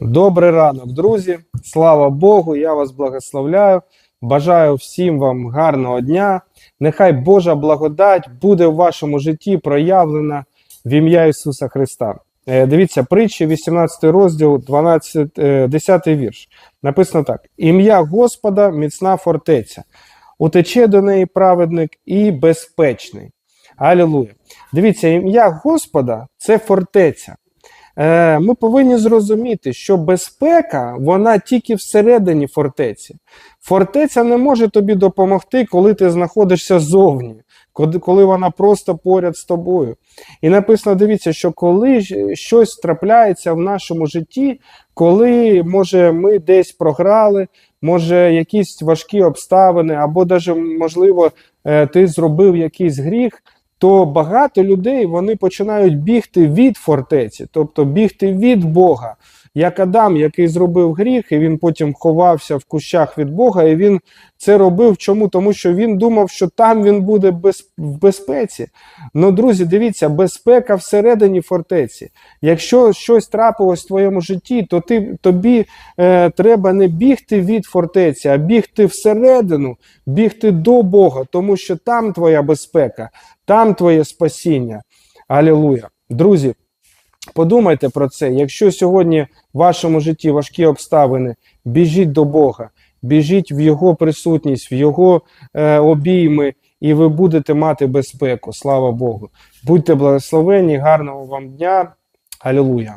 Добрий ранок, друзі. Слава Богу, я вас благословляю. Бажаю всім вам гарного дня. Нехай Божа благодать буде в вашому житті проявлена в ім'я Ісуса Христа. Е, Дивіться, притчі, 18 розділ, 12, е, 10 вірш. Написано так: Ім'я Господа міцна фортеця, утече до неї праведник і безпечний. Алілуя. Дивіться, ім'я Господа це фортеця. Е, Ми повинні зрозуміти, що безпека вона тільки всередині фортеці. Фортеця не може тобі допомогти, коли ти знаходишся зовні, коли- вона просто поряд з тобою. І написано: дивіться, що коли щось трапляється в нашому житті, коли може ми десь програли, може якісь важкі обставини, або даже, можливо, е, ти зробив якийсь гріх то багато людей вони починають бігти від фортеці, тобто бігти від Бога. Як Адам, який зробив гріх, і він потім ховався в кущах від Бога, і він це робив. Чому? Тому що він думав, що там він буде без, в безпеці. Ну, друзі, дивіться, безпека всередині фортеці. Якщо щось трапилось в твоєму житті, то ти, тобі е, треба не бігти від фортеці, а бігти всередину, бігти до Бога, тому що там твоя безпека, там твоє спасіння. Алілуя. Друзі, подумайте про це. Якщо сьогодні в вашому житті важкі обставини, біжіть до Бога, біжіть в Його присутність, в Його е, обійми, і ви будете мати безпеку. Слава Богу. Будьте благословені, гарного вам дня. Алілуя.